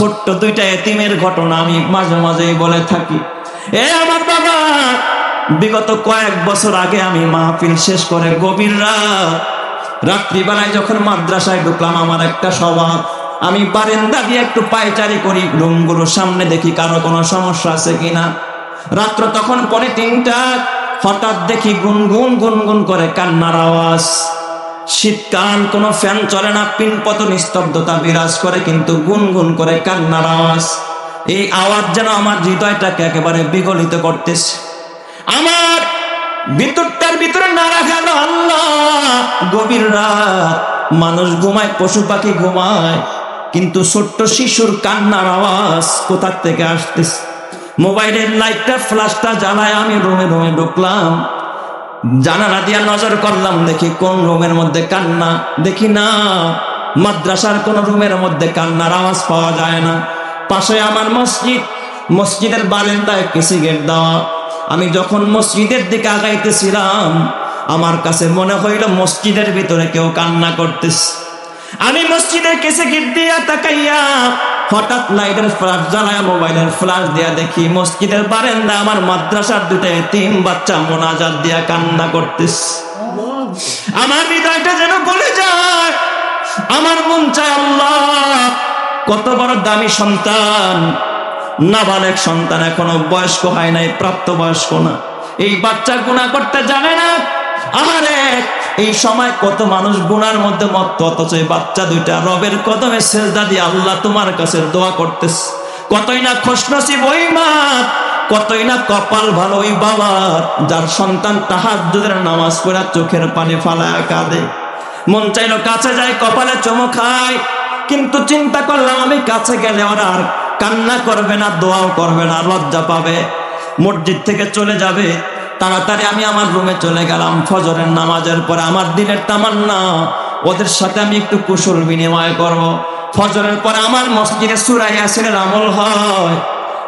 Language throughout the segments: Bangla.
ছোট্ট দুইটা এতিমের ঘটনা আমি মাঝে মাঝেই বলে থাকি। এ আমার বাবা, বিগত কয়েক বছর আগে আমি মাহফিল শেষ করে গভীর রাত, রাত্রিবেলায় যখন মাদ্রাসায় ঢুকলাম, আমার একটা স্বভাব, আমি বারেন্দা দিয়ে একটু পায়চারি করি, রুমগুলোর সামনে দেখি কারও কোনো সমস্যা আছে কিনা। রাত্র তখন পরে তিনটা, হঠাৎ দেখি গুনগুন গুনগুন করে কান্নার আওয়াজ। শীতকাল কোনো ফ্যান চলে না পিনপত নিস্তব্ধতা বিরাজ করে, কিন্তু গুনগুন করে কান্নার আওয়াজ। এই আওয়াজ যেন আমার হৃদয়টাকে একেবারে বিগলিত করতেছে। আমার ভিতরটার ভিতরে নাড়া গেল আল্লাহ, গভীর রাত। মানুষ ঘুমায়, পশু পাখি ঘুমায়, কিন্তু ছোট্ট শিশুর কান্নার আওয়াজ কোথার থেকে আসতেছে? মোবাইলের লাইটটা, ফ্ল্যাশটা জ্বালায় আমি রুমে রুমে ঢুকলাম। জানালা দিয়া নজর করলাম, দেখি কোন রুমের মধ্যে কান্না। দেখি না, মাদ্রাসার কোন রুমের মধ্যে কান্নার আওয়াজ পাওয়া যায় না। পাশে আমার মসজিদ, মসজিদের বারেন্দায় কিছু গেট দেওয়া। আমি যখন মসজিদের দিকে আগাইতেছিলাম, আমার কাছে মনে হইল মসজিদের ভিতরে কেউ কান্না করতেছে। আমি মসজিদের কেসে গিট দিয়া তাকাইয়া হঠাৎ লাইটের ফ্ল্যাশ জ্বালায় মোবাইলের ফ্ল্যাশ দিয়া দেখি মসজিদের বারেন্দা আমার মাদ্রাসার দুটো তিন বাচ্চা মোনাজাত দিয়া কান্না করতেস আমার হৃদয়টা যেন বলে যায়। আমার মন চায় আল্লাহ, কত বড় দামি সন্তান। নাবালেক সন্তান এখনও বয়স্ক হয় নাই প্রাপ্ত বয়স্ক না। এই বাচ্চা গুণা করতে জানে না। আরে এই সময় কত মানুষ গুনার মধ্যে মত্ত, অথচ বাচ্চা দুইটা রবের কদমে সেজদা দিয়ে আল্লাহ তোমার কাছে দোয়া করতেছে। কতই না ওই মা, কতই না কপাল ভালো ওই বাবার যার সন্তান তাহাজ্জুদের নামাজ পড়া চোখের পানি ফালায় কাঁদে। মন চাইলো কাছে যায়, কপালে চমো খায়, কিন্তু চিন্তা করলাম আমি কাছে গেলে ওরা আর কান্না করবে না, দোয়াও করবে না লজ্জা পাবে। মসজিদ থেকে চলে যাবে তাড়াতাড়ি আমি আমার রুমে চলে গেলাম। ফজরের নামাজের পরে আমার দিনের তামান্না। ওদের সাথে আমি একটু কুশল বিনিময় করব। ফজরের পরে আমার মসজিদে সুরাই ইয়াসিনের আমল হয়।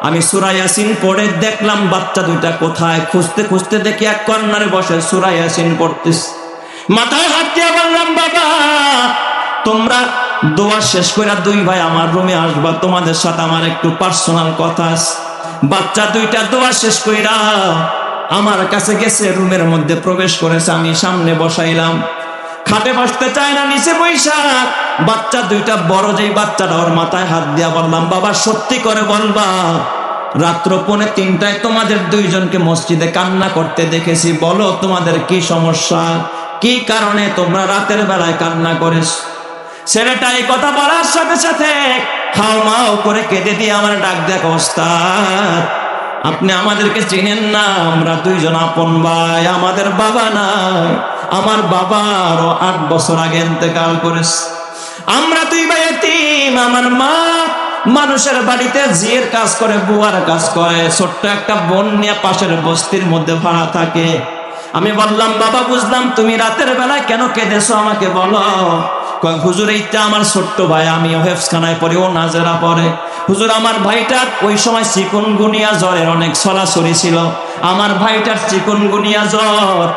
আমি সুরাই ইয়াসিন পড়ে দেখলাম, বাচ্চা দুইটা কোথায়? খুঁজতে খুঁজতে দেখি এক কর্নারে বসে সুরাই ইয়াসিন পড়তিস। মাথায় হাত দিয়ে বললাম, বাবা, তোমরা দোয়া শেষ করে দুই ভাই আমার রুমে আসবা। তোমাদের সাথে আমার একটু পার্সোনাল কথা বাচ্চা দুইটা দোয়া শেষ কইরা আমার কাছে গেছে, রুমের মধ্যে প্রবেশ করেছে, আমি সামনে বসাইলাম। খাটে বসতে চায় না, নিচে বৈশা বাচ্চা দুইটা, বড় যেই বাচ্চাটা, ওর মাথায় হাত দিয়া বললাম, বাবা, সত্যি করে বলবা, রাত্র পৌনে তিনটায় তোমাদের দুইজনকে মসজিদে কান্না করতে দেখেছি। বলো, তোমাদের কি সমস্যা? কি কারণে তোমরা রাতের বেলায় কান্না করেছ? ছেলেটা এই কথা বলার সাথে সাথে হাও মাও, করে কেঁদে দিয়ে আমার ডাক দেখ ওস্তাদ আপনি আমাদেরকে চিনেন না, আমরা দুইজন আপন ভাই, আমাদের বাবা নাই। আমার বাবা আরও আট বছর আগে ইন্তেকাল করেছে। আমরা দুই ভাই এতিম আমার মা মানুষের বাড়িতে জিয়ের কাজ করে, বুয়ার কাজ করে, ছোট্ট একটা বোন নিয়ে পাশের বস্তির মধ্যে ভাড়া থাকে। আমি বললাম, বাবা, বুঝলাম তুমি রাতের বেলায় কেন কেঁদেছো আমাকে বলো? হুজুর, এইটা আমার ছোট্ট ভাই আমি হেফসখানায় পড়ি, ও নাজেরা পড়ে। হুজুর, আমার ভাইটার ওই সময় চিকুন গুনিয়া জ্বরের অনেক ছড়াছড়ি ছিল। আমার ভাইটার চিকুন গুনিয়া জ্বর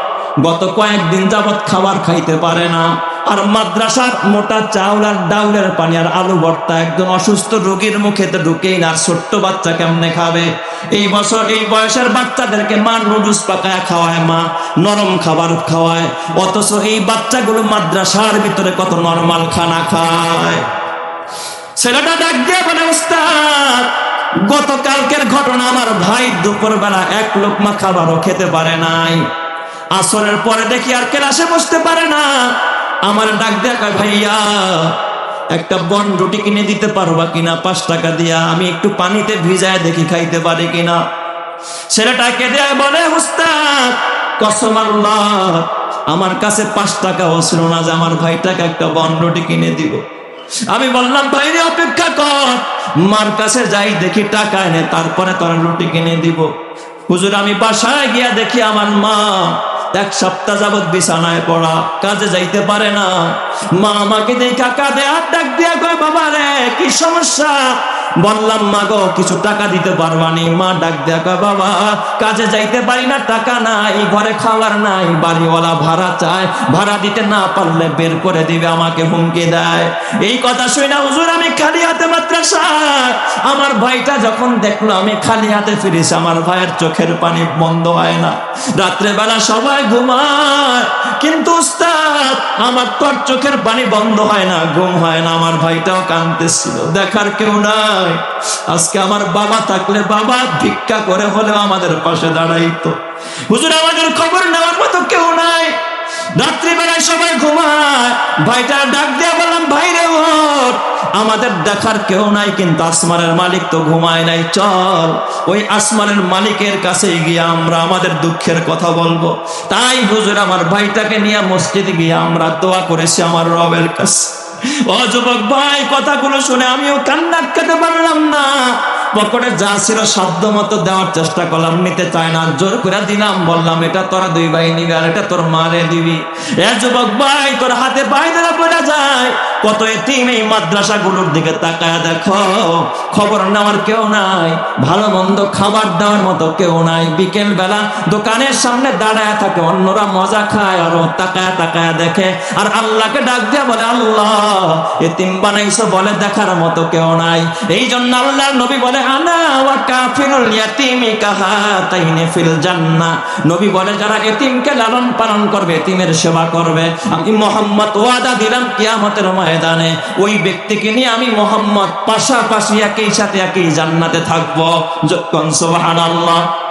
গত কয়েকদিন যাবৎ খাবার খাইতে পারে না। আর মাদ্রাসার মোটা চাউল আর ডাউলের পানি আর আলু ভর্তা একজন অসুস্থ রোগীর মুখে তো ঢুকেই না। আর ছোট্ট বাচ্চা কেমনে খাবে? এই বছর এই বয়সের বাচ্চাদেরকে মা নুডলস পাকায় খাওয়ায় মা, নরম খাবার খাওয়ায়। অথচ এই বাচ্চাগুলো মাদ্রাসার ভিতরে কত নরমাল খানা খায়। ছেলেটা ডাক দিয়ে বলে উস্তাদ গতকালকের ঘটনা আমার ভাই দুপুরবেলা এক লোকমা খাবারও খেতে পারে নাই। আসরের পরে দেখি আর ক্লাসে বসতে পারে না। আমার ডাক কয়, ভাইয়া, একটা বন রুটি কিনে দিতে পারবা কিনা? পাঁচ টাকা দিয়া। আমি একটু পানিতে ভিজায় দেখি খাইতে পারি কিনা? ছেলেটাকে দেয়া বলে উস্তাদ কসম আল্লাহ, আমার কাছে পাঁচ টাকাও ছিল না যে আমার ভাইটাকে একটা বন রুটি কিনে দিব। আমি বললাম বাইরে অপেক্ষা কর। মার কাছে যাই, দেখি টাকা এনে, তারপরে তোর রুটি কিনে দিব। হুজুর, আমি বাসায় গিয়া দেখি আমার মা এক সপ্তাহ যাবত বিছানায় পড়া, কাজে যাইতে পারে না। মা আমাকে দেখা কাঁদে আর ডাক দিয়া কয়, বাবা রে কি সমস্যা? বললাম মা গো কিছু টাকা দিতে পারবানি মা ডাক কয়, বাবা, কাজে যাইতে পারি না, টাকা নাই, ঘরে খাবার নাই, বাড়িওয়ালা ভাড়া চায়, ভাড়া দিতে না পারলে বের করে দিবে, আমাকে হুমকি দেয়। এই কথা শুই না হুজুর, আমি খালি হাতে মাদ্রাসায় আমার ভাইটা যখন দেখল, আমি খালি হাতে ফিরেছি, আমার ভাইয়ের চোখের পানি বন্ধ হয় না। রাত্রেবেলা সবাই ঘুমায়। কিন্তু তো আর চোখের পানি বন্ধ হয় না, ঘুম হয় না, আমার ভাইটাও কাঁদতেছিল। দেখার কেউ নাই। আজকে আমার বাবা থাকলে বাবা ভিক্ষা করে হলেও আমাদের পাশে দাঁড়াইতো। হুজুর, আমাদের খবর নেওয়ার রাত্রিবেলায় সবাই ঘুমায়। ভাইটা ডাক দিয়ে বললাম ভাইরে ওঠ। আমাদের দেখার কেউ নাই, কিন্তু আসমানের মালিক তো ঘুমায় নাই। চল, ওই আসমানের মালিকের কাছে গিয়ে আমরা আমাদের দুঃখের কথা বলব। তাই হুজুর, আমার ভাইটাকে নিয়ে মসজিদে গিয়ে আমরা দোয়া করেছি আমার রবের কাছে। ও যুবক ভাই, কথাগুলো শুনে আমিও কান্না আটকাতে পারলাম না। পকেটে যা ছিল সাধ্য মতো দেওয়ার চেষ্টা করলাম, নিতে চায় না। জোর করে দিলাম, বললাম, এটা তোরা দুই ভাই নিবি আর এটা তোর মারে দিবি। এ যুবক ভাই, তোর হাতে পায়ে ধরা পড়ে যায়। কত এতিম এই মাদ্রাসাগুলোর দিকে তাকায় দেখো। খবর নেওয়ার কেউ নাই, ভালো মন্দ খাবার দেওয়ার মতো কেউ নাই। বিকেল বেলা দোকানের সামনে দাঁড়ায় থাকে, অন্যরা মজা খায় আর তাকায় তাকায় দেখে। আর আল্লাহকে ডাক দিয়ে বলে, আল্লাহ, এতিম বানাইছো বলে দেখার মতো কেউ নাই। এই জন্য আল্লাহর নবী বলে, আনা ওয়া কাফিরুল ইয়াতিমি কাহাতাইনি ফিল জান্নাহ। নবী বলে, যারা এতিমকে লালন পালন করবে, এতিমের সেবা করবে, আমি মোহাম্মদ ওয়াদা দিলাম, কিয়ামতের ময়দানে ওই ব্যক্তিকে নিয়ে আমি মোহাম্মদ পাশাপাশি একই সাথে একই জান্নাতে থাকব। যখন সুবহানাল্লাহ।